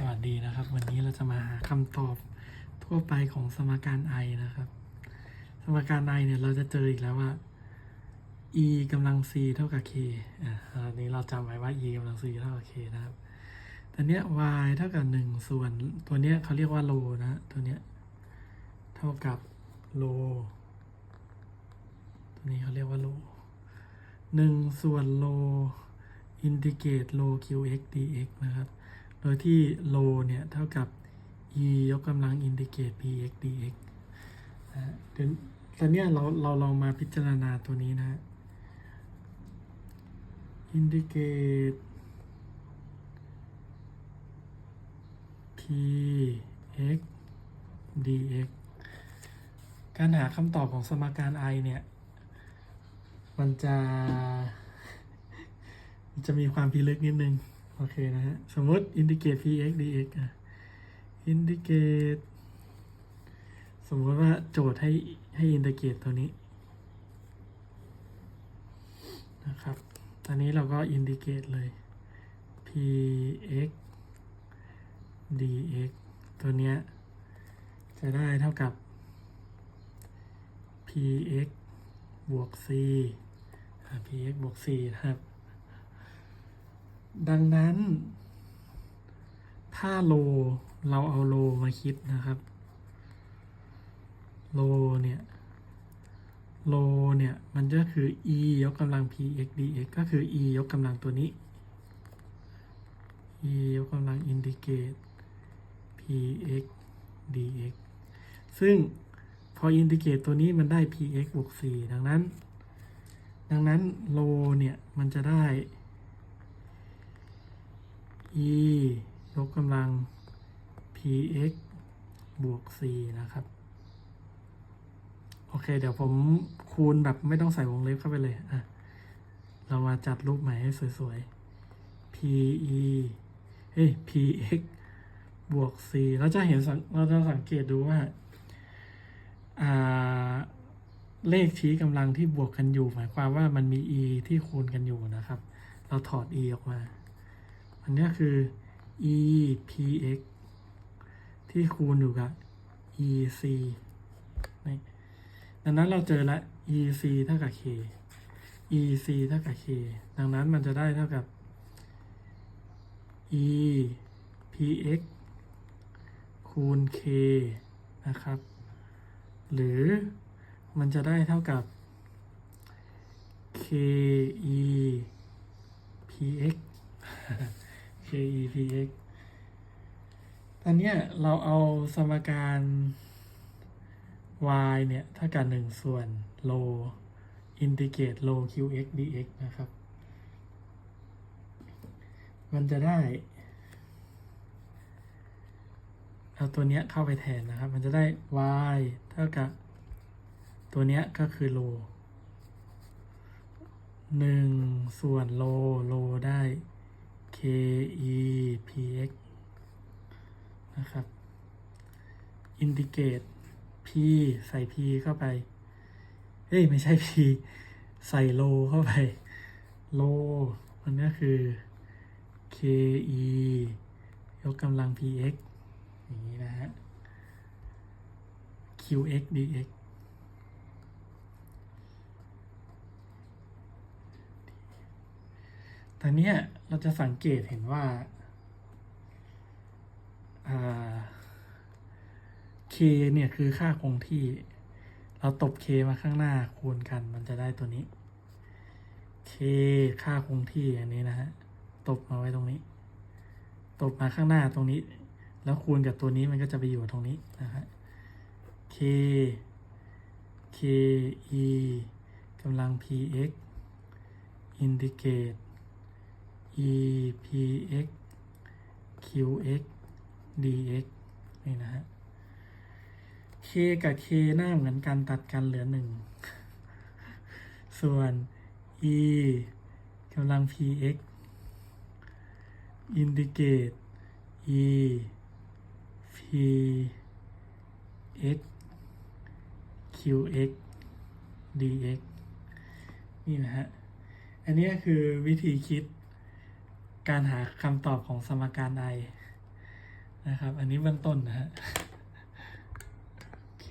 สวัสดีนะครับ วันนี้เราจะมาหาคำตอบทั่วไปของสมการ i นะครับ สมการ i เนี่ยเราจะเจออีกแล้วว่า e กำลัง c เท่ากับ k อ่าอันนี้เราจำไว้ว่า e กำลัง c เท่ากับ k นะครับตัวเนี้ย y เท่ากับหนึ่งส่วนตัวเนี้ยเขาเรียกว่าโลนะตัวเนี้ยเท่ากับโลตัวนี้เขาเรียกว่าโลหนึ่งส่วนโลอินทิเกรตโล qx dx นะครับ โดยที่โลเนี่ย เท่ากับ e ยกกำลังอินทิเกรต px dx นะฮะเดี๋ยวตอนเนี้ยเราเราลองมาพิจารณาตัวนี้นะฮะอินทิเกรต px dx การหาคำตอบของสมการ i เนี่ย มันจะมันจะมีความพิลึกนิดนึง โอเคนะฮะ สมมติอินทิเกรต px dx อะอินทิเกรตสมมติว่าโจทย์ให้ให้อินทิเกรตตัวนี้นะครับ ตอนนี้เราก็อินทิเกรตเลย px dx ตัวเนี้ยจะได้เท่ากับ px บวก c อ่า px บวก c นะครับ ดังนั้น ถ้าโลเราเอาโลมาคิดนะครับ โลเนี่ยโลเนี่ย มันก็คือ e ยกกำลัง px dx ก็คือ e ยกกำลังตัวนี้ e ยกกำลังอินทิเกรต px dx ซึ่งพออินทิเกรตตัวนี้มันได้ px บวก4ดังนั้น ดังนั้นโลเนี่ย มันจะได้ e ยกกำลัง px บวก c นะครับ โอเค เดี๋ยวผมคูณแบบไม่ต้องใส่วงเล็บเข้าไปเลยอะเรามาจัดรูปใหม่ให้สวยๆ pe เฮ้ย px บวก c เราจะเห็นเราจะสังเกตดูว่า อ่า เลขชี้กำลังที่บวกกันอยู่ หมายความว่ามันมี e ที่คูณกันอยู่นะครับ เราถอด e ออกมา อันนี้คือ e px ที่คูณอยู่กับ e c ดังนั้นเราเจอละ e c เท่ากับ k e c เท่ากับ k ดังนั้นมันจะได้เท่ากับ e px คูณ k นะครับ หรือมันจะได้เท่ากับ k epx k e px ตอนนี้เราเอาสมการ y เนี่ยเท่ากับหนึ่งส่วนโลอินทิเกรตโล qx dx นะครับ มันจะได้ เอาตัวเนี้ยเข้าไปแทนนะครับ มันจะได้ y เท่ากับ ตัวเนี้ยก็คือโลหนึ่งส่วนโล โลได้ k e px นะครับอินทิเกรต p ใส่ p เข้าไป เอ้ย ไม่ใช่ p ใส่โลเข้าไปโลมันก็คือ k e ยกกำลัง px อย่างนี้นะฮะ qx dx ตอนเนี้ยเราจะสังเกตเห็นว่า k เนี่ยคือค่าคงที่ เราตบ k มาข้างหน้าคูณกันมันจะได้ตัวนี้ k ค่าคงที่อย่างนี้นะฮะ ตบมาไว้ตรงนี้ ตบมาข้างหน้าตรงนี้ แล้วคูณกับตัวนี้มันก็จะไปอยู่ตรงนี้นะฮะ k k e กำลัง px อิ e px qx dx นี่นะฮะ k กับ k หน้าเหมือนกันตัดกันเหลือหนึ่ง ส่วน e กำลัง px อินทิเกรต e px qx dx นี่นะฮะ อันนี้คือวิธีคิด การหาคำตอบของสมการ i นะครับ อันนี้เบื้องต้นนะฮะ โอเค